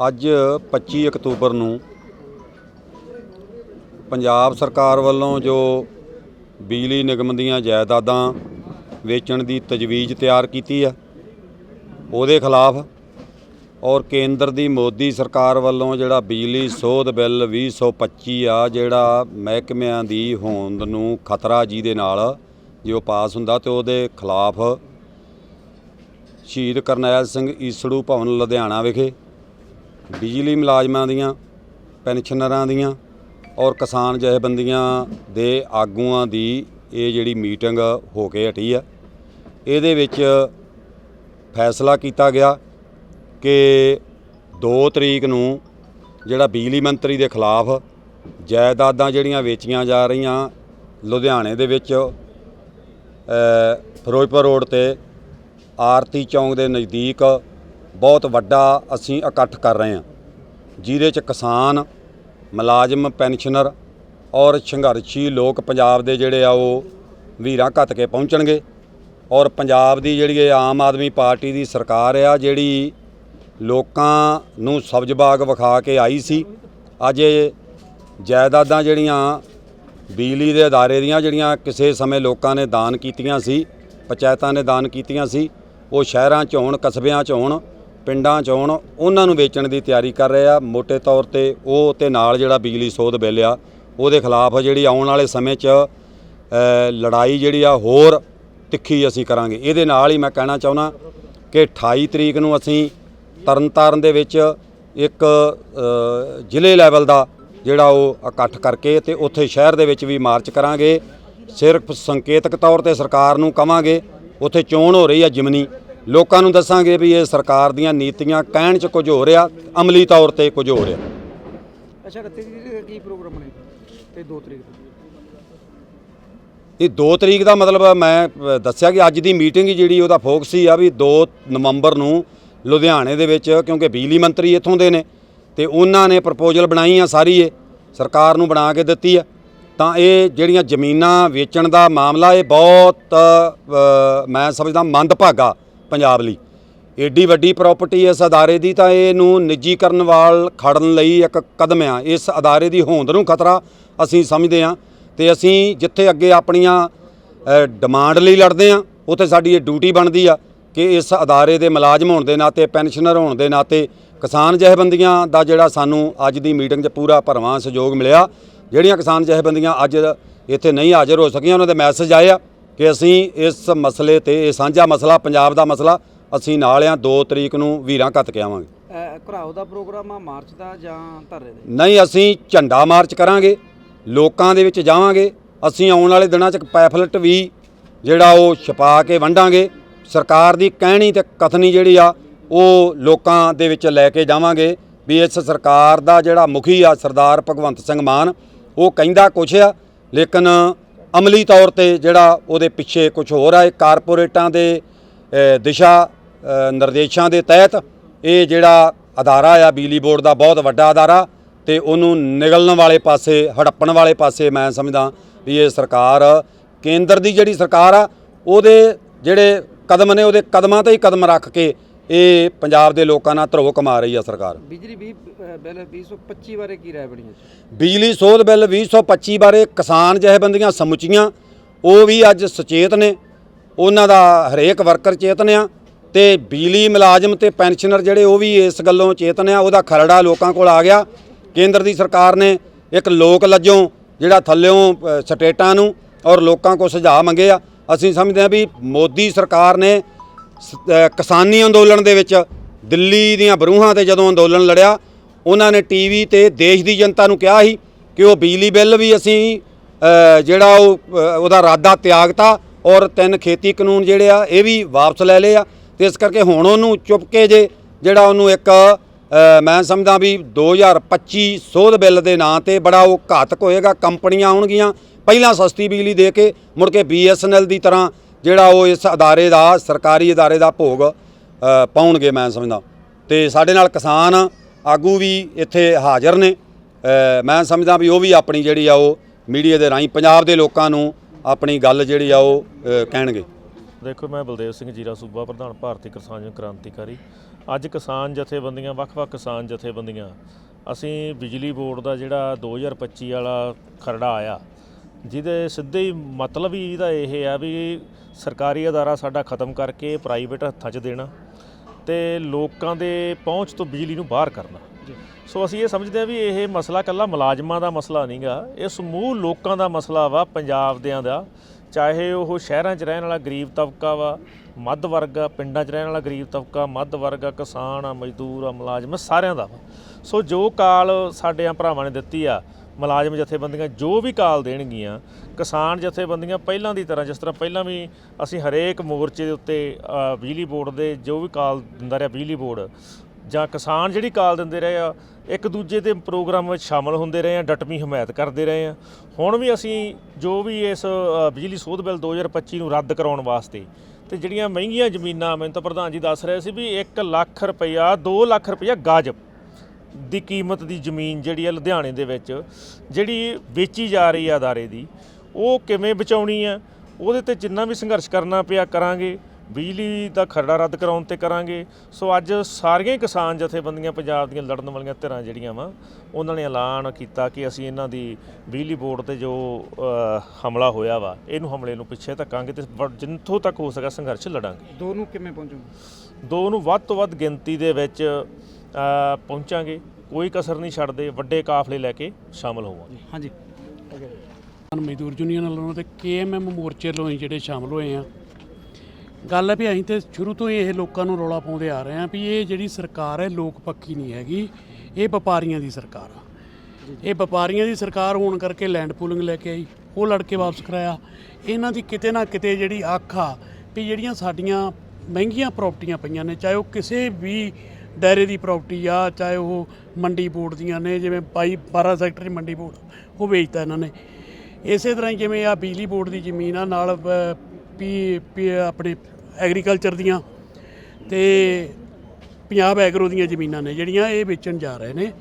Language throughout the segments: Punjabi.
ਅੱਜ 25 ਅਕਤੂਬਰ ਨੂੰ ਪੰਜਾਬ ਸਰਕਾਰ ਵੱਲੋਂ ਜੋ ਬਿਜਲੀ ਨਿਗਮ ਦੀਆਂ ਜਾਇਦਾਦਾਂ ਵੇਚਣ ਦੀ ਤਜਵੀਜ਼ ਤਿਆਰ ਕੀਤੀ ਆ, ਉਹਦੇ ਖਿਲਾਫ ਔਰ ਕੇਂਦਰ ਦੀ ਮੋਦੀ ਸਰਕਾਰ ਵੱਲੋਂ ਜਿਹੜਾ ਬਿਜਲੀ ਸੋਧ ਬਿੱਲ 2025 ਆ, ਜਿਹੜਾ ਮਹਿਕਮਿਆਂ ਦੀ ਹੋਂਦ ਨੂੰ ਖਤਰਾ ਜੀ ਦੇ ਨਾਲ ਜੇ ਉਹ ਪਾਸ ਹੁੰਦਾ ਤੇ ਉਹਦੇ ਖਿਲਾਫ ਸ਼ਹੀਦ ਕਰਨੈਲ ਸਿੰਘ ਈਸੜੂ ਭਵਨ ਲੁਧਿਆਣਾ ਵਿਖੇ ਬਿਜਲੀ ਮੁਲਾਜ਼ਮਾਂ ਦੀਆਂ, ਪੈਨਸ਼ਨਰਾਂ ਦੀਆਂ ਔਰ ਕਿਸਾਨ ਜਥੇਬੰਦੀਆਂ ਦੇ ਆਗੂਆਂ ਦੀ ਇਹ ਜਿਹੜੀ ਮੀਟਿੰਗ ਹੋ ਕੇ ਹਟੀ ਆ। ਇਹਦੇ ਵਿੱਚ ਫੈਸਲਾ ਕੀਤਾ ਗਿਆ ਕਿ 2 ਤਰੀਕ ਨੂੰ ਜਿਹੜਾ ਬਿਜਲੀ ਮੰਤਰੀ ਦੇ ਖਿਲਾਫ ਜਾਇਦਾਦਾਂ ਜਿਹੜੀਆਂ ਵੇਚੀਆਂ ਜਾ ਰਹੀਆਂ ਲੁਧਿਆਣੇ ਦੇ ਵਿੱਚ ਫਿਰੋਜ਼ਪੁਰ ਰੋਡ ਤੇ ਆਰਤੀ ਚੌਂਕ ਦੇ ਨਜ਼ਦੀਕ ਬਹੁਤ ਵੱਡਾ ਅਸੀਂ ਇਕੱਠ ਕਰ ਰਹੇ ਹਾਂ। ਜਿਹਦੇ ਚ ਕਿਸਾਨ, ਮੁਲਾਜ਼ਮ, ਪੈਨਸ਼ਨਰ ਔਰ ਸੰਘਰਸ਼ੀ ਲੋਕ ਪੰਜਾਬ ਦੇ ਜਿਹੜੇ ਆ ਉਹ ਵੀਰਾਂ ਘੱਟ ਕੇ ਪਹੁੰਚਣਗੇ ਔਰ ਪੰਜਾਬ ਦੀ ਜਿਹੜੀ ਇਹ ਆਮ ਆਦਮੀ ਪਾਰਟੀ ਦੀ ਸਰਕਾਰ ਆ ਜਿਹੜੀ ਲੋਕਾਂ ਨੂੰ ਸਬਜ਼ ਬਾਗ ਵਿਖਾ ਕੇ ਆਈ ਸੀ, ਅੱਜ ਇਹ ਜਾਇਦਾਦਾਂ ਜਿਹੜੀਆਂ ਬਿਜਲੀ ਦੇ ਅਦਾਰੇ ਦੀਆਂ ਜਿਹੜੀਆਂ ਕਿਸੇ ਸਮੇਂ ਲੋਕਾਂ ਨੇ ਦਾਨ ਕੀਤੀਆਂ ਸੀ, ਪੰਚਾਇਤਾਂ ਨੇ ਦਾਨ ਕੀਤੀਆਂ ਸੀ, ਉਹ ਸ਼ਹਿਰਾਂ 'ਚ ਹੋਣ, ਕਸਬਿਆਂ 'ਚ ਹੋਣ ਪਿੰਡਾਂ 'ਚ ਹੋਣ ਉਹਨਾਂ ਨੂੰ ਵੇਚਣ ਦੀ ਤਿਆਰੀ ਕਰ ਰਹੇ ਆ। ਮੋٹے ਤੌਰ ਤੇ ਉਹ ਤੇ ਨਾਲ ਜਿਹੜਾ ਬਿਜਲੀ ਸੋਧ ਬਿੱਲ ਆ, ਉਹਦੇ ਖਿਲਾਫ ਜਿਹੜੀ ਆਉਣ ਵਾਲੇ ਸਮੇਂ 'ਚ ਲੜਾਈ ਜਿਹੜੀ ਆ ਹੋਰ ਤਿੱਖੀ ਅਸੀਂ ਕਰਾਂਗੇ। ਇਹਦੇ ਨਾਲ ਹੀ ਮੈਂ ਕਹਿਣਾ ਚਾਹੁੰਦਾ ਕਿ 28 ਤਰੀਕ ਨੂੰ ਅਸੀਂ ਤਰਨਤਾਰਨ ਦੇ ਵਿੱਚ ਇੱਕ ਜ਼ਿਲ੍ਹੇ ਲੈਵਲ ਦਾ ਜਿਹੜਾ ਉਹ ਇਕੱਠ ਕਰਕੇ ਤੇ ਉੱਥੇ ਸ਼ਹਿਰ ਦੇ ਵਿੱਚ ਵੀ ਮਾਰਚ ਕਰਾਂਗੇ। ਸਿਰਫ ਸੰਕੇਤਕ ਤੌਰ ਤੇ ਸਰਕਾਰ ਨੂੰ ਕਵਾਂਗੇ, ਉੱਥੇ ਚੋਣ ਹੋ ਰਹੀ ਆ ਜਿਮਨੀ। ਲੋਕਾਂ ਨੂੰ ਦੱਸਾਂਗੇ ਵੀ ਇਹ ਸਰਕਾਰ ਦੀਆਂ ਨੀਤੀਆਂ ਕਹਿਣ 'ਚ ਕੁਝ ਹੋ ਰਿਹਾ ਅਮਲੀ ਤੌਰ ਤੇ ਕੁਝ ਹੋ ਰਿਹਾ। ਅੱਛਾ 31 ਤਰੀਕ ਦਾ ਕੀ ਪ੍ਰੋਗਰਾਮ ਬਣੇਗਾ ਤੇ 2 ਤਰੀਕ ਦਾ। ਇਹ 2 ਤਰੀਕ ਦਾ ਮਤਲਬ ਮੈਂ ਦੱਸਿਆ ਕਿ ਅੱਜ ਦੀ ਮੀਟਿੰਗ ਜਿਹੜੀ ਉਹਦਾ ਫੋਕਸ ਹੀ ਆ ਵੀ 2 ਨਵੰਬਰ ਨੂੰ ਲੁਧਿਆਣੇ ਦੇ ਵਿੱਚ ਕਿਉਂਕਿ ਬਿਜਲੀ ਮੰਤਰੀ ਇੱਥੋਂ ਦੇ ਨੇ ਤੇ ਉਹਨਾਂ ਨੇ ਪ੍ਰਪੋਜ਼ਲ ਬਣਾਈ ਆ ਸਾਰੀ ਇਹ ਸਰਕਾਰ ਨੂੰ ਬਣਾ ਕੇ ਦਿੱਤੀ ਆ। ਤਾਂ ਇਹ ਜਿਹੜੀਆਂ ਜ਼ਮੀਨਾਂ ਵੇਚਣ ਦਾ ਮਾਮਲਾ ਇਹ ਬਹੁਤ ਮੈਂ ਸਮਝਦਾ ਮੰਦਭਾਗਾ ਪੰਜਾਬ ਲਈ। ਏਡੀ ਵੱਡੀ ਪ੍ਰਾਪਰਟੀ ਇਸ ਅਦਾਰੇ ਦੀ ਤਾਂ ਇਹਨੂੰ ਨਿੱਜੀਕਰਨ ਵਾਲ ਖੜਨ ਲਈ ਇੱਕ ਕਦਮ ਆ। ਇਸ ਅਦਾਰੇ ਦੀ ਹੋਂਦ ਨੂੰ ਖਤਰਾ ਅਸੀਂ ਸਮਝਦੇ ਆ ਤੇ ਅਸੀਂ ਜਿੱਥੇ ਅੱਗੇ ਆਪਣੀਆਂ ਡਿਮਾਂਡ ਲਈ ਲੜਦੇ ਆ ਉੱਥੇ ਸਾਡੀ ਇਹ ਡਿਊਟੀ ਬਣਦੀ ਆ ਕਿ ਇਸ ਅਦਾਰੇ ਦੇ ਮੁਲਾਜ਼ਮ ਹੋਣ ਦੇ ਨਾਤੇ ਪੈਨਸ਼ਨਰ ਹੋਣ ਦੇ ਨਾਤੇ, ਕਿਸਾਨ ਜਥੇਬੰਦੀਆਂ ਦਾ ਜਿਹੜਾ ਸਾਨੂੰ ਅੱਜ ਦੀ ਮੀਟਿੰਗ 'ਚ ਪੂਰਾ ਭਰਵਾਂ ਸਹਿਯੋਗ ਮਿਲਿਆ। ਜਿਹੜੀਆਂ ਕਿਸਾਨ ਜਥੇਬੰਦੀਆਂ ਅੱਜ ਇੱਥੇ ਨਹੀਂ ਹਾਜ਼ਰ ਹੋ ਸਕੀਆਂ, ਉਹਨਾਂ ਦੇ ਮੈਸੇਜ ਆਏ ਆ। ਕਿ ਅਸੀਂ ਇਸ ਮਸਲੇ ਤੇ ਇਹ ਸਾਂਝਾ ਮਸਲਾ ਪੰਜਾਬ ਦਾ ਮਸਲਾ ਅਸੀਂ ਨਾਲ ਆ 2 ਤਰੀਕ ਨੂੰ ਵੀਰਾਂ ਘੱਤ ਕੇ ਆਵਾਂਗੇ। ਘਰਾਓ ਦਾ ਪ੍ਰੋਗਰਾਮ ਆ ਮਾਰਚ ਦਾ ਜਾਂ ਧਰਨੇ ਦੇ? ਨਹੀਂ ਅਸੀਂ ਝੰਡਾ ਮਾਰਚ ਕਰਾਂਗੇ ਲੋਕਾਂ ਦੇ ਵਿੱਚ ਜਾਵਾਂਗੇ ਅਸੀਂ ਆਉਣ ਵਾਲੇ ਦਿਨਾਂ 'ਚ ਇੱਕ ਪੈਫਲਟ ਵੀ ਜਿਹੜਾ ਉਹ ਛਪਾ ਕੇ ਵੰਡਾਂਗੇ ਸਰਕਾਰ ਦੀ ਕਹਿਣੀ ਤੇ ਕਥਨੀ ਜਿਹੜੀ ਆ ਉਹ ਲੋਕਾਂ ਦੇ ਵਿੱਚ ਲੈ ਕੇ ਜਾਵਾਂਗੇ ਵੀ ਇਸ ਸਰਕਾਰ ਦਾ ਜਿਹੜਾ ਮੁਖੀ ਆ ਸਰਦਾਰ ਭਗਵੰਤ ਸਿੰਘ ਮਾਨ ਉਹ ਕਹਿੰਦਾ ਕੁਛ ਆ ਲੇਕਿਨ ਅਮਲੀ ਤੌਰ ਤੇ ਜਿਹੜਾ ਉਹਦੇ ਪਿੱਛੇ ਕੁਝ ਹੋਰ ਆ, ਇਹ ਕਾਰਪੋਰੇਟਾਂ ਦੇ ਦਿਸ਼ਾ ਨਿਰਦੇਸ਼ਾਂ ਦੇ ਤਹਿਤ ਇਹ ਜਿਹੜਾ ਅਦਾਰਾ ਆ, ਬਿਜਲੀ ਬੋਰਡ ਦਾ ਬਹੁਤ ਵੱਡਾ ਅਦਾਰਾ ਤੇ ਉਹਨੂੰ ਨਿਗਲਣ ਵਾਲੇ ਪਾਸੇ, ਹੜੱਪਣ ਵਾਲੇ ਪਾਸੇ ਮੈਂ ਸਮਝਦਾ ਵੀ ਇਹ ਸਰਕਾਰ, ਕੇਂਦਰ ਦੀ ਜਿਹੜੀ ਸਰਕਾਰ ਆ, ਉਹਦੇ ਜਿਹੜੇ ਕਦਮ ਨੇ, ਉਹਦੇ ਕਦਮਾਂ ਤੇ ਹੀ ਕਦਮ ਰੱਖ ਕੇ ਇਹ ਪੰਜਾਬ ਦੇ ਲੋਕਾਂ ਨਾਲ ਧਰੋ ਕਮਾ ਰਹੀ ਆ ਸਰਕਾਰ। ਬਿਜਲੀ 20 ਅਹ ਬਿੱਲ 225 ਬਾਰੇ ਕੀ ਰਾਏ ਬਣੀ ਹੈ? ਬਿਜਲੀ ਸੋਧ ਬਿੱਲ 2025 ਬਾਰੇ ਕਿਸਾਨ ਜਥੇਬੰਦੀਆਂ ਸਮੁੱਚੀਆਂ ਉਹ ਵੀ ਅੱਜ ਸੁਚੇਤ ਨੇ। ਉਹਨਾਂ ਦਾ ਹਰੇਕ ਵਰਕਰ ਚੇਤਨ ਆ ਤੇ ਬਿਜਲੀ ਮੁਲਾਜ਼ਮ ਤੇ ਪੈਨਸ਼ਨਰ ਜਿਹੜੇ ਉਹ ਵੀ ਇਸ ਗੱਲੋਂ ਚੇਤਨ ਆ ਉਹਦਾ ਖਰੜਾ ਲੋਕਾਂ ਕੋਲ ਆ ਗਿਆ। ਕੇਂਦਰ ਦੀ ਸਰਕਾਰ ਨੇ ਇੱਕ ਲੋਕ ਲੱਜੋਂ ਜਿਹੜਾ ਥੱਲਿਓਂ ਸਟੇਟਾਂ ਨੂੰ ਔਰ ਲੋਕਾਂ ਕੋਲ ਸੁਝਾਅ ਮੰਗੇ ਆ। ਅਸੀਂ ਸਮਝਦੇ ਹਾਂ ਵੀ ਮੋਦੀ ਸਰਕਾਰ ਨੇ ਕਿਸਾਨੀ ਅੰਦੋਲਨ ਦੇ ਵਿੱਚ ਦਿੱਲੀ ਦੀਆਂ ਬਰੂਹਾਂ ਤੇ ਜਦੋਂ ਅੰਦੋਲਨ ਲੜਿਆ, ਉਹਨਾਂ ਨੇ ਟੀਵੀ ਤੇ ਦੇਸ਼ ਦੀ ਜਨਤਾ ਨੂੰ ਕਿਹਾ ਸੀ ਕਿ ਉਹ ਬਿਜਲੀ ਬਿੱਲ ਵੀ ਅਸੀਂ ਜਿਹੜਾ ਉਹ ਉਹਦਾ ਰਾਦਾ ਤਿਆਗਤਾ ਔਰ ਤਿੰਨ ਖੇਤੀ ਕਾਨੂੰਨ ਜਿਹੜੇ ਆ, ਇਹ ਵੀ ਵਾਪਸ ਲੈ ਲਏ ਆ। ਤੇ ਇਸ ਕਰਕੇ ਹੁਣ ਉਹਨੂੰ ਚੁੱਪ ਕੇ ਜੇ, ਜਿਹੜਾ ਉਹਨੂੰ ਇੱਕ ਮੈਂ ਸਮਝਦਾ ਵੀ 2025 ਸੋਧ ਬਿੱਲ ਦੇ ਨਾਂ ਤੇ ਬੜਾ ਉਹ ਘਾਤਕ ਹੋਏਗਾ, ਕੰਪਨੀਆਂ ਆਉਣਗੀਆਂ, ਪਹਿਲਾਂ ਸਸਤੀ ਬਿਜਲੀ ਦੇ ਕੇ ਮੁੜ ਕੇ BSNL ਦੀ ਤਰ੍ਹਾਂ ਜਿਹੜਾ ਉਹ ਇਸ ਅਦਾਰੇ ਦਾ, ਸਰਕਾਰੀ ਅਦਾਰੇ ਦਾ ਭੋਗ ਪਾਉਣਗੇ ਮੈਂ ਸਮਝਦਾ। ਤੇ ਸਾਡੇ ਨਾਲ ਕਿਸਾਨ ਆਗੂ ਵੀ ਇੱਥੇ ਹਾਜ਼ਰ ਨੇ। ਮੈਂ ਸਮਝਦਾ ਵੀ ਉਹ ਵੀ ਆਪਣੀ ਜਿਹੜੀ ਆ ਉਹ ਮੀਡੀਆ ਦੇ ਰਾਹੀਂ ਪੰਜਾਬ ਦੇ ਲੋਕਾਂ ਨੂੰ ਆਪਣੀ ਗੱਲ ਜਿਹੜੀ ਆ ਉਹ ਕਹਿਣਗੇ। ਦੇਖੋ, ਮੈਂ ਬਲਦੇਵ ਸਿੰਘ ਜੀਰਾ ਸੂਬਾ ਪ੍ਰਧਾਨ, ਭਾਰਤੀ ਕਿਸਾਨ ਕ੍ਰਾਂਤੀਕਾਰੀ। ਅੱਜ ਕਿਸਾਨ ਜਥੇਬੰਦੀਆਂ, ਵੱਖ-ਵੱਖ ਕਿਸਾਨ ਜਥੇਬੰਦੀਆਂ, ਅਸੀਂ ਬਿਜਲੀ ਬੋਰਡ ਦਾ ਜਿਹੜਾ 2025 ਵਾਲਾ ਖਰੜਾ ਆਇਆ, ਜਿਹਦੇ ਸਿੱਧੇ ਹੀ ਮਤਲਬ ਹੀ ਇਹਦਾ ਇਹ ਆ ਵੀ ਸਰਕਾਰੀ ਅਦਾਰਾ ਸਾਡਾ ਖਤਮ ਕਰਕੇ ਪ੍ਰਾਈਵੇਟ ਹੱਥਾਂ 'ਚ ਦੇਣਾ ਤੇ ਲੋਕਾਂ ਦੇ ਪਹੁੰਚ ਤੋਂ ਬਿਜਲੀ ਨੂੰ ਬਾਹਰ ਕਰਨਾ। ਸੋ ਅਸੀਂ ਇਹ ਸਮਝਦੇ ਹਾਂ ਵੀ ਇਹ ਮਸਲਾ ਕੱਲਾ ਮੁਲਾਜ਼ਮਾਂ ਦਾ ਮਸਲਾ ਨਹੀਂਗਾ ਇਹ ਸਮੂਹ ਲੋਕਾਂ ਦਾ ਮਸਲਾ ਵਾ ਪੰਜਾਬ ਦਿਆਂ ਦਾ। ਚਾਹੇ ਉਹ ਸ਼ਹਿਰਾਂ 'ਚ ਰਹਿਣ ਵਾਲਾ ਗਰੀਬ ਤਬਕਾ ਵਾ ਮੱਧ ਵਰਗ ਆ ਪਿੰਡਾਂ 'ਚ ਰਹਿਣ ਵਾਲਾ ਗਰੀਬ ਤਬਕਾ ਮੱਧ ਵਰਗ ਆ ਕਿਸਾਨ ਆ ਮਜ਼ਦੂਰ ਆ ਮੁਲਾਜ਼ਮ ਆ, ਸਾਰਿਆਂ ਦਾ ਵਾ। ਸੋ ਜੋ ਕਾਲ ਸਾਡਿਆਂ ਭਰਾਵਾਂ ਨੇ ਦਿੱਤੀ ਆ ਮੁਲਾਜ਼ਮ ਜਥੇਬੰਦੀਆਂ ਜੋ ਵੀ ਕਾਲ ਦੇਣਗੀਆਂ, ਕਿਸਾਨ ਜਥੇਬੰਦੀਆਂ ਪਹਿਲਾਂ ਦੀ ਤਰ੍ਹਾਂ, ਜਿਸ ਤਰ੍ਹਾਂ ਪਹਿਲਾਂ ਵੀ ਅਸੀਂ ਹਰੇਕ ਮੋਰਚੇ ਦੇ ਉੱਤੇ ਬਿਜਲੀ ਬੋਰਡ ਦੇ ਜੋ ਵੀ ਕਾਲ ਦਿੰਦਾ ਰਿਹਾ, ਬਿਜਲੀ ਬੋਰਡ, ਜਾਂ ਕਿਸਾਨ ਜਿਹੜੀ ਕਾਲ ਦਿੰਦੇ ਰਹੇ ਆ, ਇੱਕ ਦੂਜੇ ਦੇ ਪ੍ਰੋਗਰਾਮ ਵਿੱਚ ਸ਼ਾਮਲ ਹੁੰਦੇ ਰਹੇ ਆ, ਡਟਵੀਂ ਹਮਾਇਤ ਕਰਦੇ ਰਹੇ ਆ। ਹੁਣ ਵੀ ਅਸੀਂ ਜੋ ਵੀ ਇਸ ਬਿਜਲੀ ਸੋਧ ਬਿੱਲ 2025 ਨੂੰ ਰੱਦ ਕਰਾਉਣ ਵਾਸਤੇ, ਤੇ ਜਿਹੜੀਆਂ ਮਹਿੰਗੀਆਂ ਜ਼ਮੀਨਾਂ, ਮੈਨੂੰ ਤਾਂ ਪ੍ਰਧਾਨ ਜੀ ਦੱਸ ਰਹੇ ਸੀ ਵੀ 1 ਲੱਖ ਰੁਪਇਆ 2 ਲੱਖ ਰੁਪਇਆ ਗਾਜਬ। ਦੀ ਕੀਮਤ ਦੀ ਜ਼ਮੀਨ ਜਿਹੜੀ ਹੈ ਲੁਧਿਆਣੇ ਦੇ ਵਿੱਚ ਜਿਹੜੀ ਵੇਚੀ ਜਾ ਰਹੀ ਆ ਅਦਾਰੇ ਦੀ ਉਹ ਕਿਵੇਂ ਬਚਾਉਣੀ ਆ? ਉਹਦੇ ਤੇ ਜਿੰਨਾ ਵੀ ਸੰਘਰਸ਼ ਕਰਨਾ ਪਿਆ ਕਰਾਂਗੇ ਬਿਜਲੀ ਦਾ ਖਰੜਾ ਰੱਦ ਕਰਾਉਣ ਤੇ ਕਰਾਂਗੇ। ਸੋ ਅੱਜ ਸਾਰੀਆਂ ਹੀ ਕਿਸਾਨ ਜਥੇਬੰਦੀਆਂ ਪੰਜਾਬ ਦੀਆਂ ਲੜਨ ਵਾਲੀਆਂ ਧਿਰਾਂ ਜਿਹੜੀਆਂ ਵਾ ਉਹਨਾਂ ਨੇ ਐਲਾਨ ਕੀਤਾ ਕਿ ਅਸੀਂ ਇਹਨਾਂ ਦੀ ਬਿਜਲੀ ਬੋਰਡ ਤੇ ਜੋ ਹਮਲਾ ਹੋਇਆ ਵਾ ਇਹਨੂੰ ਹਮਲੇ ਨੂੰ ਪਿੱਛੇ ਧੱਕਾਂਗੇ ਤੇ ਜਿੱਥੋਂ ਤੱਕ ਹੋ ਸਕਾ ਸੰਘਰਸ਼ ਲੜਾਂਗੇ। ਦੋ ਨੂੰ ਕਿਵੇਂ ਪਹੁੰਚੋਗੇ? ਦੋ ਨੂੰ ਵੱਧ ਤੋਂ ਵੱਧ ਗਿਣਤੀ ਦੇ ਵਿੱਚ ਪਹੁੰਚਾਂਗੇ। ਕੋਈ ਕਸਰ ਨਹੀਂ ਛੱਡਦੇ, ਵੱਡੇ ਕਾਫਲੇ ਲੈ ਕੇ ਸ਼ਾਮਲ ਹੋਵਾਂਗੇ। ਹਾਂਜੀ। ਮਜ਼ਦੂਰ ਯੂਨੀਅਨ ਵੱਲੋਂ ਤੇ ਕੇਐਮਐਮ ਮੋਰਚੇ ਵੱਲੋਂ ਅਸੀਂ ਜਿਹੜੇ ਸ਼ਾਮਲ ਹੋਏ ਆ ਗੱਲ ਹੈ ਵੀ ਅਸੀਂ ਤੇ ਸ਼ੁਰੂ ਤੋਂ ਹੀ ਇਹ ਲੋਕਾਂ ਨੂੰ ਰੌਲਾ ਪਾਉਂਦੇ ਆ ਰਹੇ ਆ ਵੀ ਇਹ ਜਿਹੜੀ ਸਰਕਾਰ ਹੈ, ਲੋਕ ਪੱਖੀ ਨਹੀਂ ਹੈਗੀ। ਇਹ ਵਪਾਰੀਆਂ ਦੀ ਸਰਕਾਰ ਆ। ਇਹ ਵਪਾਰੀਆਂ ਦੀ ਸਰਕਾਰ ਹੋਣ ਕਰਕੇ ਲੈਂਡ ਪੂਲਿੰਗ ਲੈ ਕੇ ਆਈ, ਉਹ ਲੜ ਕੇ ਵਾਪਸ ਕਰਾਇਆ। ਇਹਨਾਂ ਦੀ ਕਿਤੇ ਨਾ ਕਿਤੇ ਜਿਹੜੀ ਅੱਖ ਆ ਵੀ ਜਿਹੜੀਆਂ ਸਾਡੀਆਂ ਮਹਿੰਗੀਆਂ ਪ੍ਰਾਪਰਟੀਆਂ ਪਈਆਂ ਨੇ, ਚਾਹੇ ਉਹ ਕਿਸੇ ਵੀ ਦਾਇਰੇ ਦੀ ਪ੍ਰਾਪਰਟੀ ਆ, ਚਾਹੇ ਉਹ ਮੰਡੀ ਬੋਰਡ ਦੀਆਂ ਨੇ, ਜਿਵੇਂ 22 12 ਸੈਕਟਰ 'ਚ ਮੰਡੀ ਬੋਰਡ, ਉਹ ਵੇਚਤਾ ਇਹਨਾਂ ਨੇ। ਇਸੇ ਤਰ੍ਹਾਂ ਹੀ ਜਿਵੇਂ ਆ ਬਿਜਲੀ ਬੋਰਡ ਦੀ ਜ਼ਮੀਨ ਆ, ਨਾਲ ਪੀ ਪੀ, ਆਪਣੇ ਐਗਰੀਕਲਚਰ ਦੀਆਂ ਤੇ ਪੰਜਾਬ ਐਗਰੋ ਦੀਆਂ ਜ਼ਮੀਨਾਂ ਨੇ, ਜਿਹੜੀਆਂ ਇਹ ਵੇਚਣ ਜਾ ਰਹੇ ਨੇ।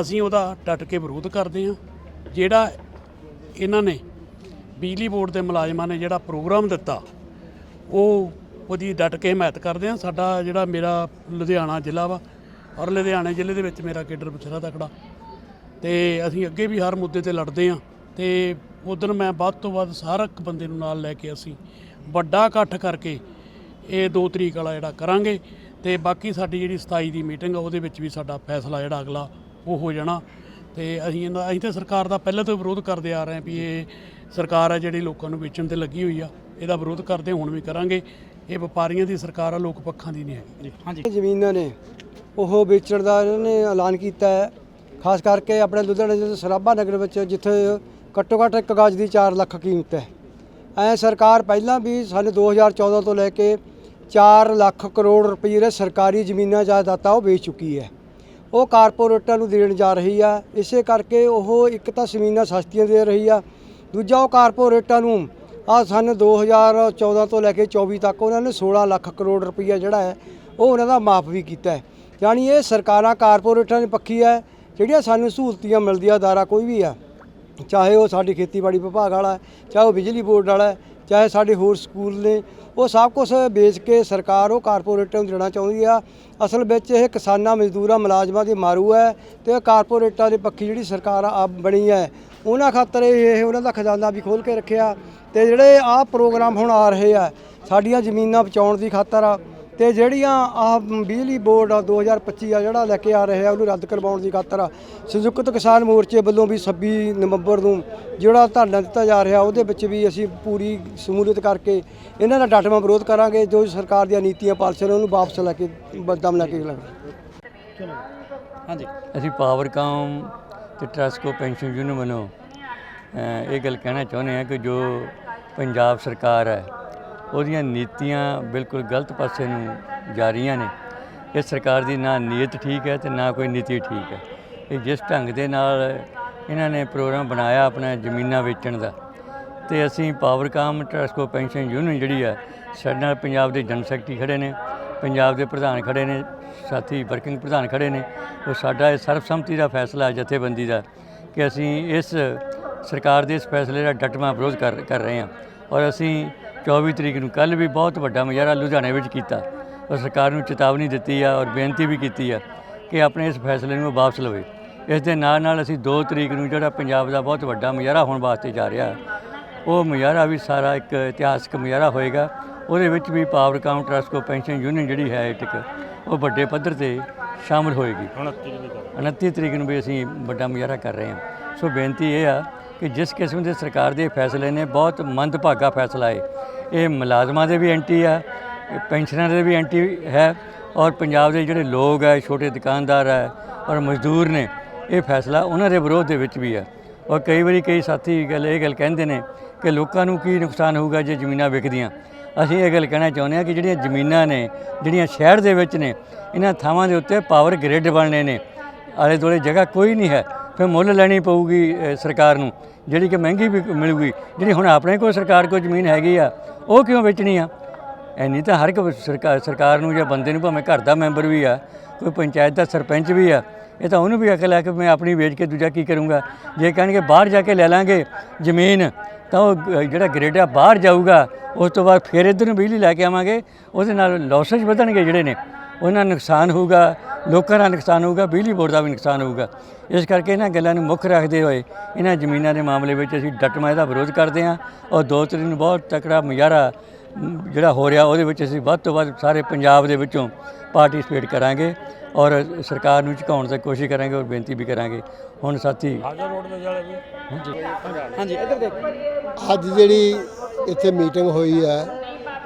ਅਸੀਂ ਉਹਦਾ ਡਟ ਕੇ ਵਿਰੋਧ ਕਰਦੇ ਹਾਂ। ਜਿਹੜਾ ਇਹਨਾਂ ਨੇ ਬਿਜਲੀ ਬੋਰਡ ਦੇ ਮੁਲਾਜ਼ਮਾਂ ਨੇ ਜਿਹੜਾ ਪ੍ਰੋਗਰਾਮ ਦਿੱਤਾ, ਉਹ ਉਹਦੀ ਡਟ ਕੇ ਹਮਾਇਤ ਕਰਦੇ ਹਾਂ। ਸਾਡਾ ਜਿਹੜਾ ਮੇਰਾ ਲੁਧਿਆਣਾ ਜ਼ਿਲ੍ਹਾ ਵਾ, ਔਰ ਲੁਧਿਆਣੇ ਜ਼ਿਲ੍ਹੇ ਦੇ ਵਿੱਚ ਮੇਰਾ ਕੇਡਰ ਬਥੇਰਾ ਤਕੜਾ। ਤੇ ਅਸੀਂ ਅੱਗੇ ਵੀ ਹਰ ਮੁੱਦੇ ਤੇ ਲੜਦੇ ਹਾਂ। ਤੇ ਉਦੋਂ ਮੈਂ ਵੱਧ ਤੋਂ ਵੱਧ ਸਾਰਾ ਇੱਕ ਬੰਦੇ ਨੂੰ ਨਾਲ ਲੈ ਕੇ ਅਸੀਂ ਵੱਡਾ ਇਕੱਠ ਕਰਕੇ ਇਹ 2 ਤਰੀਕ ਵਾਲਾ ਜਿਹੜਾ ਕਰਾਂਗੇ। ਤੇ ਬਾਕੀ ਸਾਡੀ ਜਿਹੜੀ 27 ਦੀ ਮੀਟਿੰਗ ਆ, ਉਹਦੇ ਵਿੱਚ ਵੀ ਸਾਡਾ ਫੈਸਲਾ ਜਿਹੜਾ ਅਗਲਾ ਉਹ ਹੋ ਜਾਣਾ। ਤੇ ਅਸੀਂ ਇਹਦਾ ਅਸੀਂ ਤਾਂ ਸਰਕਾਰ ਦਾ ਪਹਿਲਾਂ ਤੋਂ ਵਿਰੋਧ ਕਰਦੇ ਆ ਰਹੇ ਹਾਂ ਵੀ ਇਹ ਸਰਕਾਰ ਆ ਜਿਹੜੀ ਲੋਕਾਂ ਨੂੰ ਵੇਚਣ ਤੇ ਲੱਗੀ ਹੋਈ ਆ, ਇਹਦਾ ਵਿਰੋਧ ਕਰਦੇ, ਹੁਣ ਵੀ ਕਰਾਂਗੇ। ਇਹ ਵਪਾਰੀਆਂ ਦੀ ਸਰਕਾਰ ਆ ਲੋਕ ਪੱਖਾਂ ਦੀ ਨਹੀਂ ਹੈਗੀ। ਹਾਂਜੀ। ਜ਼ਮੀਨਾਂ ਨੇ ਉਹ ਵੇਚਣ ਦਾ ਇਹਨਾਂ ਨੇ ਐਲਾਨ ਕੀਤਾ ਹੈ। ਖਾਸ ਕਰਕੇ ਆਪਣੇ ਲੁਧਿਆਣੇ ਦੇ ਸਰਾਭਾ ਨਗਰ ਵਿੱਚ ਜਿੱਥੇ ਘੱਟੋ ਘੱਟ ਇੱਕ ਗਜ ਦੀ 4 ਲੱਖ ਕੀਮਤ ਹੈ। ਐ ਸਰਕਾਰ ਪਹਿਲਾਂ ਵੀ ਸਾਨੂੰ 2014 ਤੋਂ ਲੈ ਕੇ 4 ਲੱਖ ਕਰੋੜ ਰੁਪਏ ਦੇ ਸਰਕਾਰੀ ਜ਼ਮੀਨਾਂ ਜਾਇਦਾਦਾਂ ਉਹ ਵੇਚ ਚੁੱਕੀ ਹੈ। ਉਹ ਕਾਰਪੋਰੇਟਾਂ ਨੂੰ ਦੇਣ ਜਾ ਰਹੀ ਆ। ਇਸੇ ਕਰਕੇ ਉਹ ਇੱਕ ਤਾਂ ਜ਼ਮੀਨਾਂ ਸਸਤੀਆਂ ਦੇ ਰਹੀ ਆ ਦੂਜਾ ਉਹ ਕਾਰਪੋਰੇਟਾਂ ਨੂੰ ਆ ਸਨ 2014 ਤੋਂ ਲੈ ਕੇ 24 ਤੱਕ ਉਹਨਾਂ ਨੇ 16 ਲੱਖ ਕਰੋੜ ਰੁਪਈਆ ਜਿਹੜਾ ਹੈ, ਉਹ ਉਹਨਾਂ ਦਾ ਮਾਫ ਵੀ ਕੀਤਾ ਹੈ। ਯਾਨੀ ਇਹ ਸਰਕਾਰਾਂ ਕਾਰਪੋਰੇਟਾਂ ਦੀ ਪੱਖੀ ਹੈ, ਜਿਹੜੀਆਂ ਸਾਨੂੰ ਸਹੂਲਤੀਆਂ ਮਿਲਦੀਆਂ, ਅਦਾਰਾ ਕੋਈ ਵੀ ਆ, ਚਾਹੇ ਉਹ ਸਾਡੀ ਖੇਤੀਬਾੜੀ ਵਿਭਾਗ ਵਾਲਾ ਚਾਹੇ ਉਹ ਬਿਜਲੀ ਬੋਰਡ ਵਾਲਾ ਚਾਹੇ ਸਾਡੇ ਹੋਰ ਸਕੂਲ ਨੇ, ਉਹ ਸਭ ਕੁਝ ਵੇਚ ਕੇ ਸਰਕਾਰ ਉਹ ਕਾਰਪੋਰੇਟਾਂ ਨੂੰ ਦੇਣਾ ਚਾਹੁੰਦੀ ਆ। ਅਸਲ ਵਿੱਚ ਇਹ ਕਿਸਾਨਾਂ ਮਜ਼ਦੂਰਾਂ, ਮੁਲਾਜ਼ਮਾਂ ਦੀ ਮਾਰੂ ਹੈ ਤੇ ਕਾਰਪੋਰੇਟਾਂ ਦੇ ਪੱਖੀ ਜਿਹੜੀ ਸਰਕਾਰ ਆ ਬਣੀ ਹੈ ਉਹਨਾਂ ਖਾਤਰ ਇਹ ਉਹਨਾਂ ਦਾ ਖਜ਼ਾਨਾ ਵੀ ਖੋਲ ਕੇ ਰੱਖਿਆ ਤੇ ਜਿਹੜੇ ਆਹ ਪ੍ਰੋਗਰਾਮ ਹੁਣ ਆ ਰਹੇ ਆ, ਸਾਡੀਆਂ ਜ਼ਮੀਨਾਂ ਬਚਾਉਣ ਦੀ ਖਾਤਰ ਆ ਤੇ ਜਿਹੜੀਆਂ ਆਹ ਬਿਜਲੀ ਬੋਰਡ ਆ 2025 ਆ ਜਿਹੜਾ ਲੈ ਕੇ ਆ ਰਿਹਾ ਉਹਨੂੰ ਰੱਦ ਕਰਵਾਉਣ ਦੀ ਖਾਤਰ ਆ। ਸੰਯੁਕਤ ਕਿਸਾਨ ਮੋਰਚੇ ਵੱਲੋਂ ਵੀ 26 ਨਵੰਬਰ ਨੂੰ ਜਿਹੜਾ ਧਰਨਾ ਦਿੱਤਾ ਜਾ ਰਿਹਾ, ਉਹਦੇ ਵਿੱਚ ਵੀ ਅਸੀਂ ਪੂਰੀ ਸਮੂਲੀਅਤ ਕਰਕੇ ਇਹਨਾਂ ਦਾ ਡਟਵਾਂ ਵਿਰੋਧ ਕਰਾਂਗੇ, ਜੋ ਸਰਕਾਰ ਦੀਆਂ ਨੀਤੀਆਂ ਪਾਲਸੀਆਂ ਨੇ, ਉਹਨੂੰ ਵਾਪਸ ਲੈ ਕੇ ਬਦਮ ਲੈ ਕੇ ਲਾਂਗੇ ਹਾਂਜੀ। ਅਸੀਂ ਪਾਵਰਕਾਮ ਤੇ ਟਰਸਕੋ ਪੈਨਸ਼ਨ ਯੂਨੀਅਨ ਵੱਲੋਂ ਇਹ ਗੱਲ ਕਹਿਣਾ ਚਾਹੁੰਦੇ ਹਾਂ ਕਿ ਜੋ ਪੰਜਾਬ ਸਰਕਾਰ ਹੈ, ਉਹਦੀਆਂ ਨੀਤੀਆਂ ਬਿਲਕੁਲ ਗਲਤ ਪਾਸੇ ਨੂੰ ਜਾ ਰਹੀਆਂ ਨੇ। ਇਹ ਸਰਕਾਰ ਦੀ ਨਾ ਨੀਅਤ ਠੀਕ ਹੈ ਤੇ ਨਾ ਕੋਈ ਨੀਤੀ ਠੀਕ ਹੈ। ਇਹ ਜਿਸ ਢੰਗ ਦੇ ਨਾਲ ਇਹਨਾਂ ਨੇ ਪ੍ਰੋਗਰਾਮ ਬਣਾਇਆ ਆਪਣਾ ਜ਼ਮੀਨਾਂ ਵੇਚਣ ਦਾ, ਤੇ ਅਸੀਂ ਪਾਵਰਕਾਮ ਟਰਸਕੋ ਪੈਨਸ਼ਨ ਯੂਨੀਅਨ ਜਿਹੜੀ ਆ, ਸਾਡੇ ਨਾਲ ਪੰਜਾਬ ਦੇ ਜਨ ਸੈਕਟਰੀ ਖੜੇ ਨੇ, ਪੰਜਾਬ ਦੇ ਪ੍ਰਧਾਨ ਖੜੇ ਨੇ ਸਾਥੀ ਵਰਕਿੰਗ ਪ੍ਰਧਾਨ ਖੜੇ ਨੇ। ਉਹ ਸਾਡਾ ਇਹ ਸਰਬਸੰਮਤੀ ਦਾ ਫੈਸਲਾ ਹੈ, ਜਥੇਬੰਦੀ ਦਾ, ਕਿ ਅਸੀਂ ਇਸ ਸਰਕਾਰ ਦੇ ਇਸ ਫੈਸਲੇ ਦਾ ਡਟਵਾਂ ਵਿਰੋਧ ਕਰ ਕਰ ਰਹੇ ਹਾਂ। ਔਰ ਅਸੀਂ 24 ਤਰੀਕ ਨੂੰ ਕੱਲ ਵੀ ਬਹੁਤ ਵੱਡਾ ਮੁਜ਼ਾਹਰਾ ਲੁਧਿਆਣੇ ਵਿੱਚ ਕੀਤਾ। ਔਰ ਸਰਕਾਰ ਨੂੰ ਚੇਤਾਵਨੀ ਦਿੱਤੀ ਆ ਔਰ ਬੇਨਤੀ ਵੀ ਕੀਤੀ ਆ ਕਿ ਆਪਣੇ ਇਸ ਫੈਸਲੇ ਨੂੰ ਵਾਪਸ ਲਵੇ। ਇਸ ਦੇ ਨਾਲ ਨਾਲ ਅਸੀਂ 2 ਤਰੀਕ ਨੂੰ ਜਿਹੜਾ ਪੰਜਾਬ ਦਾ ਬਹੁਤ ਵੱਡਾ ਮੁਜ਼ਾਹਰਾ ਹੋਣ ਵਾਸਤੇ ਜਾ ਰਿਹਾ, ਉਹ ਮੁਜ਼ਾਹਰਾ ਵੀ ਸਾਰਾ ਇੱਕ ਇਤਿਹਾਸਕ ਮੁਜ਼ਾਹਰਾ ਹੋਏਗਾ। ਉਹਦੇ ਵਿੱਚ ਵੀ ਪਾਵਰ ਕਾਮ ਟਰਸਕੋ ਪੈਨਸ਼ਨ ਯੂਨੀਅਨ ਜਿਹੜੀ ਹੈ ਇੱਕ ਉਹ ਵੱਡੇ ਪੱਧਰ ਤੇ ਸ਼ਾਮਲ ਹੋਏਗੀ। 29 ਤਰੀਕ ਨੂੰ। ਵੀ ਅਸੀਂ ਵੱਡਾ ਮੁਜ਼ਾਹਰਾ ਕਰ ਰਹੇ ਹਾਂ। ਸੋ ਬੇਨਤੀ ਇਹ ਆ ਕਿ ਜਿਸ ਕਿਸਮ ਦੇ ਸਰਕਾਰ ਦੇ ਫੈਸਲੇ ਨੇ ਬਹੁਤ ਮੰਦਭਾਗਾ ਫੈਸਲਾ ਹੈ ਇਹ ਮੁਲਾਜ਼ਮਾਂ ਦੇ ਵੀ ਐਂਟੀ ਆ ਪੈਨਸ਼ਨਰਾਂ ਦੇ ਵੀ ਐਂਟੀ ਹੈ ਔਰ ਪੰਜਾਬ ਦੇ ਜਿਹੜੇ ਲੋਕ ਹੈ ਛੋਟੇ ਦੁਕਾਨਦਾਰ ਹੈ ਔਰ ਮਜ਼ਦੂਰ ਨੇ ਇਹ ਫੈਸਲਾ ਉਹਨਾਂ ਦੇ ਵਿਰੋਧ ਦੇ ਵਿੱਚ ਵੀ ਹੈ ਔਰ ਕਈ ਵਾਰੀ ਕਈ ਸਾਥੀ ਗੱਲ ਇਹ ਗੱਲ ਕਹਿੰਦੇ ਨੇ ਕਿ ਲੋਕਾਂ ਨੂੰ ਕੀ ਨੁਕਸਾਨ ਹੋਊਗਾ ਜੇ ਜ਼ਮੀਨਾਂ ਵਿਕਦੀਆਂ। ਅਸੀਂ ਇਹ ਗੱਲ ਕਹਿਣਾ ਚਾਹੁੰਦੇ ਹਾਂ ਕਿ ਜਿਹੜੀਆਂ ਜ਼ਮੀਨਾਂ ਨੇ, ਜਿਹੜੀਆਂ ਸ਼ਹਿਰ ਦੇ ਵਿੱਚ ਨੇ, ਇਹਨਾਂ ਥਾਵਾਂ ਦੇ ਉੱਤੇ ਪਾਵਰ ਗ੍ਰਿਡ ਬਣਨੇ ਨੇ। ਆਲੇ ਦੁਆਲੇ ਜਗ੍ਹਾ ਕੋਈ ਨਹੀਂ ਹੈ। ਫਿਰ ਮੁੱਲ ਲੈਣੀ ਪਊਗੀ ਸਰਕਾਰ ਨੂੰ, ਜਿਹੜੀ ਕਿ ਮਹਿੰਗੀ ਵੀ ਮਿਲੂਗੀ, ਜਿਹੜੀ ਹੁਣ ਆਪਣੇ ਕੋਲ ਸਰਕਾਰ ਕੋਲ ਜ਼ਮੀਨ ਹੈਗੀ ਆ, ਉਹ ਕਿਉਂ ਵੇਚਣੀ ਆ? ਐਨੀ ਤਾਂ ਹਰ ਇੱਕ ਸਰਕਾਰ ਸਰਕਾਰ ਨੂੰ ਜਾਂ ਬੰਦੇ ਨੂੰ, ਭਾਵੇਂ ਘਰ ਦਾ ਮੈਂਬਰ ਵੀ ਆ, ਕੋਈ ਪੰਚਾਇਤ ਦਾ ਸਰਪੰਚ ਵੀ ਆ ਇਹ ਤਾਂ ਉਹਨੂੰ ਵੀ ਅਕਲ ਹੈ ਕਿ ਮੈਂ ਆਪਣੀ ਵੇਚ ਕੇ ਦੂਜਾ ਕੀ ਕਰੂੰਗਾ। ਜੇ ਕਹਿਣਗੇ ਬਾਹਰ ਜਾ ਕੇ ਲੈ ਲਾਂਗੇ ਜ਼ਮੀਨ, ਤਾਂ ਉਹ ਜਿਹੜਾ ਗ੍ਰਿਡ ਆ, ਬਾਹਰ ਜਾਊਗਾ। ਉਸ ਤੋਂ ਬਾਅਦ ਫਿਰ ਇੱਧਰ ਨੂੰ ਬਿਜਲੀ ਲੈ ਕੇ ਆਵਾਂਗੇ। ਉਹਦੇ ਨਾਲ ਲਾਸਸ ਵਧਣਗੇ ਜਿਹੜੇ ਨੇ। ਉਹਨਾਂ ਨੂੰ ਨੁਕਸਾਨ ਹੋਊਗਾ, ਲੋਕਾਂ ਦਾ ਨੁਕਸਾਨ ਹੋਊਗਾ, ਬਿਜਲੀ ਬੋਰਡ ਦਾ ਵੀ ਨੁਕਸਾਨ ਹੋਊਗਾ। ਇਸ ਕਰਕੇ ਇਹਨਾਂ ਗੱਲਾਂ ਨੂੰ ਮੁੱਖ ਰੱਖਦੇ ਹੋਏ ਇਹਨਾਂ ਜ਼ਮੀਨਾਂ ਦੇ ਮਾਮਲੇ ਵਿੱਚ ਅਸੀਂ ਡਟਮਾ ਇਹਦਾ ਵਿਰੋਧ ਕਰਦੇ ਹਾਂ। ਔਰ ਦੋ ਤਰੀਕ ਨੂੰ ਬਹੁਤ ਤਕੜਾ ਮੁਜ਼ਾਹਰਾ ਜਿਹੜਾ ਹੋ ਰਿਹਾ ਉਹਦੇ ਵਿੱਚ ਅਸੀਂ ਵੱਧ ਤੋਂ ਵੱਧ ਸਾਰੇ ਪੰਜਾਬ ਦੇ ਵਿੱਚੋਂ ਪਾਰਟਿਸਿਪੇਟ ਕਰਾਂਗੇ ਔਰ ਸਰਕਾਰ ਨੂੰ ਝੁਕਾਉਣ ਦੀ ਕੋਸ਼ਿਸ਼ ਕਰਾਂਗੇ ਔਰ ਬੇਨਤੀ ਵੀ ਕਰਾਂਗੇ। ਹੁਣ ਸਾਥੀ ਹਾਂਜੀ। ਇੱਧਰ ਦੇਖੋ। ਅੱਜ ਜਿਹੜੀ ਇੱਥੇ ਮੀਟਿੰਗ ਹੋਈ ਹੈ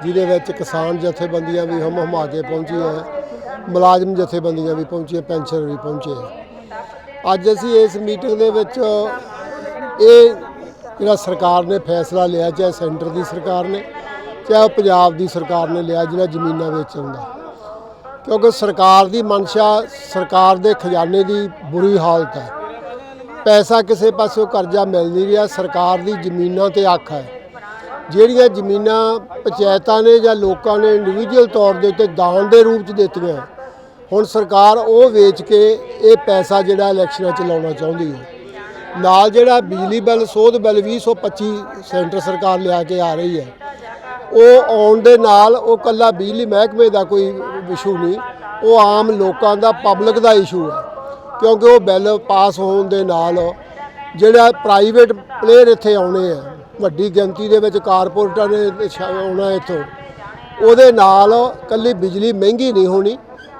ਜਿਹਦੇ ਵਿੱਚ ਕਿਸਾਨ ਜਥੇਬੰਦੀਆਂ ਵੀ ਹਮ ਹਮਾ ਕੇ ਪਹੁੰਚੀਆਂ ਮੁਲਾਜ਼ਮ ਜਥੇਬੰਦੀਆਂ ਵੀ ਪਹੁੰਚੀਆਂ ਪੈਨਸ਼ਨ ਵੀ ਪਹੁੰਚੇ ਅੱਜ ਅਸੀਂ ਇਸ ਮੀਟਿੰਗ ਦੇ ਵਿੱਚ ਇਹ ਜਿਹੜਾ ਸਰਕਾਰ ਨੇ ਫੈਸਲਾ ਲਿਆ ਚਾਹੇ ਸੈਂਟਰ ਦੀ ਸਰਕਾਰ ਨੇ ਚਾਹੇ ਪੰਜਾਬ ਦੀ ਸਰਕਾਰ ਨੇ ਲਿਆ ਜਿਹੜਾ ਜ਼ਮੀਨਾਂ ਵੇਚਣ ਦਾ। ਕਿਉਂਕਿ ਸਰਕਾਰ ਦੀ ਮਨਸ਼ਾ ਸਰਕਾਰ ਦੇ ਖਜ਼ਾਨੇ ਦੀ ਬੁਰੀ ਹਾਲਤ ਹੈ। ਪੈਸਾ ਕਿਸੇ ਪਾਸਿਓਂ ਕਰਜ਼ਾ ਮਿਲ ਨਹੀਂ ਰਿਹਾ, ਸਰਕਾਰ ਦੀ ਜ਼ਮੀਨਾਂ ਤੇ ਅੱਖ ਹੈ। ਜਿਹੜੀਆਂ ਜ਼ਮੀਨਾਂ ਪੰਚਾਇਤਾਂ ਨੇ ਜਾਂ ਲੋਕਾਂ ਨੇ ਇੰਡੀਵਿਜੂਅਲ ਤੌਰ ਦੇ ਉੱਤੇ ਦਾਨ ਦੇ ਰੂਪ 'ਚ ਦਿੱਤੀਆਂ, ਹੁਣ ਸਰਕਾਰ ਉਹ ਵੇਚ ਕੇ ਇਹ ਪੈਸਾ ਜਿਹੜਾ ਇਲੈਕਸ਼ਨਾਂ 'ਚ ਲਾਉਣਾ ਚਾਹੁੰਦੀ ਹੈ। ਨਾਲ ਜਿਹੜਾ ਬਿਜਲੀ ਬਿੱਲ, ਸੋਧ ਬਿੱਲ 2025 ਸੈਂਟਰ ਸਰਕਾਰ ਲਿਆ ਕੇ ਆ ਰਹੀ ਹੈ। ਉਹ ਆਉਣ ਦੇ ਨਾਲ ਉਹ ਕੱਲਾ ਬਿਜਲੀ ਮਹਿਕਮੇ ਦਾ ਕੋਈ ਇਸ਼ੂ ਨਹੀਂ, ਉਹ ਆਮ ਲੋਕਾਂ ਦਾ ਪਬਲਿਕ ਦਾ ਇਸ਼ੂ ਹੈ, ਕਿਉਂਕਿ ਉਹ ਬਿੱਲ ਪਾਸ ਹੋਣ ਦੇ ਨਾਲ ਜਿਹੜਾ ਪ੍ਰਾਈਵੇਟ ਪਲੇਅਰ ਇੱਥੇ ਆਉਣੇ ਆ, ਵੱਡੀ ਗਿਣਤੀ ਦੇ ਵਿੱਚ ਕਾਰਪੋਰੇਟਾਂ ਨੇ ਆਉਣਾ ਇੱਥੋਂ, ਉਹਦੇ ਨਾਲ ਕੱਲੀ ਬਿਜਲੀ ਮਹਿੰਗੀ ਨਹੀਂ ਹੋਣੀ,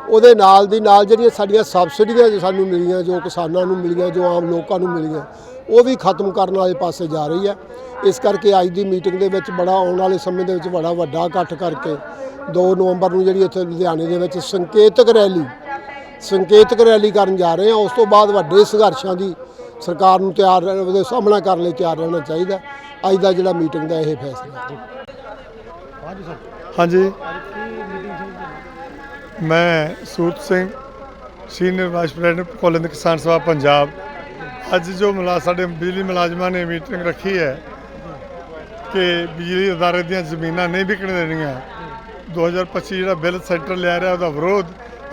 ਉਹਦੇ ਨਾਲ ਦੀ ਨਾਲ ਜਿਹੜੀਆਂ ਸਾਡੀਆਂ ਸਬਸਿਡੀਆਂ ਜੋ ਸਾਨੂੰ ਮਿਲੀਆਂ, ਜੋ ਕਿਸਾਨਾਂ ਨੂੰ ਮਿਲੀਆਂ, ਜੋ ਆਮ ਲੋਕਾਂ ਨੂੰ ਮਿਲੀਆਂ ਉਹ ਵੀ ਖਤਮ ਕਰਨ ਵਾਲੇ ਪਾਸੇ ਜਾ ਰਹੀ ਹੈ। ਇਸ ਕਰਕੇ ਅੱਜ ਦੀ ਮੀਟਿੰਗ ਦੇ ਵਿੱਚ ਬੜਾ ਆਉਣ ਵਾਲੇ ਸਮੇਂ ਦੇ ਵਿੱਚ ਬੜਾ ਵੱਡਾ ਇਕੱਠ ਕਰਕੇ 2 ਨਵੰਬਰ ਨੂੰ ਜਿਹੜੀ ਇੱਥੇ ਲੁਧਿਆਣੇ ਦੇ ਵਿੱਚ ਸੰਕੇਤਕ ਰੈਲੀ ਸੰਕੇਤਕ ਰੈਲੀ ਕਰਨ ਜਾ ਰਹੇ ਹਾਂ। ਉਸ ਤੋਂ ਬਾਅਦ ਵੱਡੇ ਸੰਘਰਸ਼ਾਂ ਦੀ ਸਰਕਾਰ ਨੂੰ ਤਿਆਰ ਉਹਦੇ ਸਾਹਮਣਾ ਕਰਨ ਲਈ ਤਿਆਰ ਰਹਿਣਾ ਚਾਹੀਦਾ। ਅੱਜ ਦਾ ਜਿਹੜਾ ਮੀਟਿੰਗ ਦਾ ਇਹ ਫੈਸਲਾ ਹਾਂਜੀ। ਮੈਂ Sut Singh, senior vice president Kolind Kisan Sabha, Punjab. ਅੱਜ ਜੋ ਮੁਲਾ, ਸਾਡੇ ਬਿਜਲੀ ਮੁਲਾਜ਼ਮਾਂ ਨੇ ਮੀਟਿੰਗ ਰੱਖੀ ਹੈ ਕਿ ਬਿਜਲੀ ਅਦਾਰੇ ਦੀਆਂ ਜ਼ਮੀਨਾਂ ਨਹੀਂ ਵਿਕਣ ਦੇਣੀਆਂ। 2025 ਜਿਹੜਾ ਬਿੱਲ ਸੈਂਟਰ ਲਿਆ ਰਿਹਾ ਉਹਦਾ ਵਿਰੋਧ।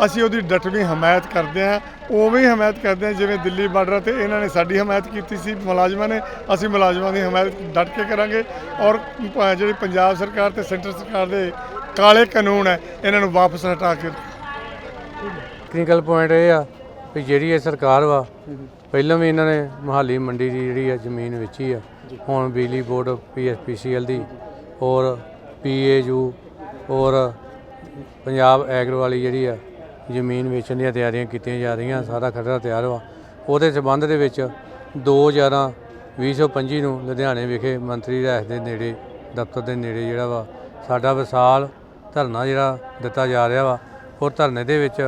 ਅਸੀਂ ਉਹਦੀ ਡਟਵੀਂ ਹਮਾਇਤ ਕਰਦੇ ਹਾਂ। ਉਵੇਂ ਹੀ ਹਮਾਇਤ ਕਰਦੇ ਹਾਂ, ਜਿਵੇਂ ਦਿੱਲੀ ਬਾਰਡਰ ਤੇ ਇਹਨਾਂ ਨੇ ਸਾਡੀ ਹਮਾਇਤ ਕੀਤੀ ਸੀ, ਮੁਲਾਜ਼ਮਾਂ ਨੇ, ਅਸੀਂ ਮੁਲਾਜ਼ਮਾਂ ਦੀ ਹਮਾਇਤ ਡਟ ਕੇ ਕਰਾਂਗੇ। ਔਰ ਜਿਹੜੀ ਪੰਜਾਬ ਸਰਕਾਰ ਤੇ ਸੈਂਟਰ ਸਰਕਾਰ ਦੇ ਕਾਲੇ ਕਾਨੂੰਨ ਹੈ, ਇਹਨਾਂ ਨੂੰ ਵਾਪਸ ਹਟਾ ਕੇ ਟੈਕਨੀਕਲ ਪੁਆਇੰਟ ਇਹ ਆ ਵੀ ਜਿਹੜੀ ਇਹ ਸਰਕਾਰ ਵਾ ਪਹਿਲਾਂ ਵੀ ਇਹਨਾਂ ਨੇ ਮਹਾਲੀ ਮੰਡੀ ਦੀ ਜਿਹੜੀ ਆ ਜ਼ਮੀਨ ਵੇਚੀ ਆ। ਹੁਣ ਬਿਜਲੀ ਬੋਰਡ ਪੀਐਸਪੀਸੀਐਲ ਦੀ ਔਰ ਪੀਏਯੂ ਔਰ ਪੰਜਾਬ ਐਗਰੋ ਵਾਲੀ ਜਿਹੜੀ ਆ ਜ਼ਮੀਨ ਵੇਚਣ ਦੀਆਂ ਤਿਆਰੀਆਂ ਕੀਤੀਆਂ ਜਾ ਰਹੀਆਂ ਸਾਰਾ ਖਰੜਾ ਤਿਆਰ ਵਾ। ਉਹਦੇ ਸਬੰਧ ਦੇ ਵਿੱਚ 2 11 2025 ਨੂੰ ਲੁਧਿਆਣੇ ਵਿਖੇ ਮੰਤਰੀ ਰਾਜ ਦੇ ਨੇੜੇ ਦਫ਼ਤਰ ਦੇ ਨੇੜੇ ਜਿਹੜਾ ਵਾ ਸਾਡਾ ਵਿਸਾਲ ਧਰਨਾ ਜਿਹੜਾ ਦਿੱਤਾ ਜਾ ਰਿਹਾ ਵਾ। ਉਹ ਧਰਨੇ ਦੇ ਵਿੱਚ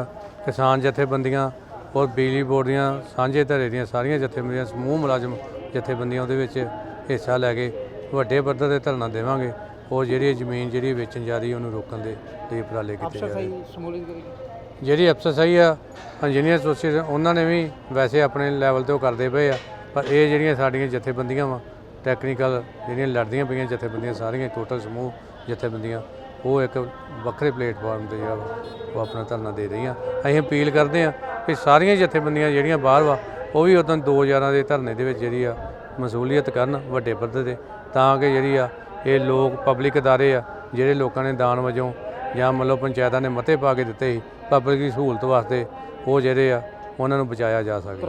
ਕਿਸਾਨ ਜਥੇਬੰਦੀਆਂ ਔਰ ਬਿਜਲੀ ਬੋਰਡ ਦੀਆਂ ਸਾਂਝੇ ਧੜੇ ਦੀਆਂ ਸਾਰੀਆਂ ਜਥੇਬੰਦੀਆਂ ਸਮੂਹ ਮੁਲਾਜ਼ਮ ਜਥੇਬੰਦੀਆਂ ਉਹਦੇ ਵਿੱਚ ਹਿੱਸਾ ਲੈ ਕੇ ਵੱਡੇ ਪੱਧਰ ਤੇ ਧਰਨਾ ਦੇਵਾਂਗੇ। ਉਹ ਜਿਹੜੀ ਜ਼ਮੀਨ ਜਿਹੜੀ ਵੇਚਣ ਜਾ ਰਹੀ ਉਹਨੂੰ ਰੋਕਣ ਦੇ ਲਈ ਉਪਰਾਲੇ ਕੀਤੇ ਜਾ ਰਹੇ ਜਿਹੜੀ ਅਫਸਰਸ਼ਾਹੀ ਆ ਇੰਜੀਨੀਅਰ ਐਸੋਸੀਏਸ਼ਨ ਉਹਨਾਂ ਨੇ ਵੀ ਵੈਸੇ ਆਪਣੇ ਲੈਵਲ ਤੇ ਉਹ ਕਰਦੇ ਪਏ ਆ ਪਰ ਇਹ ਜਿਹੜੀਆਂ ਸਾਡੀਆਂ ਜਥੇਬੰਦੀਆਂ ਵਾ ਟੈਕਨੀਕਲ ਜਿਹੜੀਆਂ ਲੜਦੀਆਂ ਪਈਆਂ ਜਥੇਬੰਦੀਆਂ ਸਾਰੀਆਂ ਟੋਟਲ ਸਮੂਹ ਜਥੇਬੰਦੀਆਂ ਉਹ ਇੱਕ ਵੱਖਰੇ ਪਲੇਟਫਾਰਮ ਤੇ ਜਿਹੜਾ ਉਹ ਆਪਣਾ ਧਰਨਾ ਦੇ ਰਹੀਆਂ ਅਸੀਂ ਅਪੀਲ ਕਰਦੇ ਆ ਕਿ ਸਾਰੀਆਂ ਜਥੇਬੰਦੀਆਂ ਜਿਹੜੀਆਂ ਬਾਹਰ ਵਾ ਉਹ ਵੀ ਉਦੋਂ 2011 ਦੇ ਧਰਨੇ ਦੇ ਵਿੱਚ ਜਿਹੜੀ ਆ ਮਸੂਲੀਅਤ ਕਰਨ ਵੱਡੇ ਪੱਧਰ ਤੇ ਤਾਂ ਕਿ ਜਿਹੜੀ ਆ ਇਹ ਲੋਕ ਪਬਲਿਕ ਅਦਾਰੇ ਆ ਜਿਹੜੇ ਲੋਕਾਂ ਨੇ ਦਾਨ ਵਜੋਂ ਜਾਂ ਮੰਨ ਲਓ ਪੰਚਾਇਤਾਂ ਨੇ ਮਤੇ ਪਾ ਕੇ ਦਿੱਤੇ ਸੀ ਪਬਲਿਕ ਦੀ ਸਹੂਲਤ ਵਾਸਤੇ ਉਹ ਜਿਹੜੇ ਆ ਉਹਨਾਂ ਨੂੰ ਬਚਾਇਆ ਜਾ ਸਕੇ।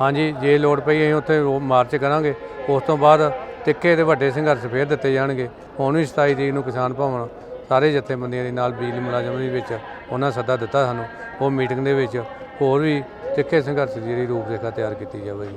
ਹਾਂਜੀ ਜੇ ਲੋੜ ਪਈ ਅਸੀਂ ਉੱਥੇ ਮਾਰਚ ਕਰਾਂਗੇ ਉਸ ਤੋਂ ਬਾਅਦ ਤਿੱਖੇ ਤੇ ਵੱਡੇ ਸੰਘਰਸ਼ ਫੇਰ ਦਿੱਤੇ ਜਾਣਗੇ। ਹੁਣ ਵੀ 27 ਤਰੀਕ ਨੂੰ ਕਿਸਾਨ ਭਵਨ ਸਾਰੇ ਜਥੇਬੰਦੀਆਂ ਦੇ ਨਾਲ ਬਿਜਲੀ ਮੁਲਾਜ਼ਮ ਦੇ ਵਿੱਚ ਉਹਨਾਂ ਸੱਦਾ ਦਿੱਤਾ ਸਾਨੂੰ। ਉਹ ਮੀਟਿੰਗ ਦੇ ਵਿੱਚ ਹੋਰ ਵੀ ਤਿੱਖੇ ਸੰਘਰਸ਼ ਦੀ ਜਿਹੜੀ ਰੂਪਰੇਖਾ ਤਿਆਰ ਕੀਤੀ ਜਾਵੇਗੀ।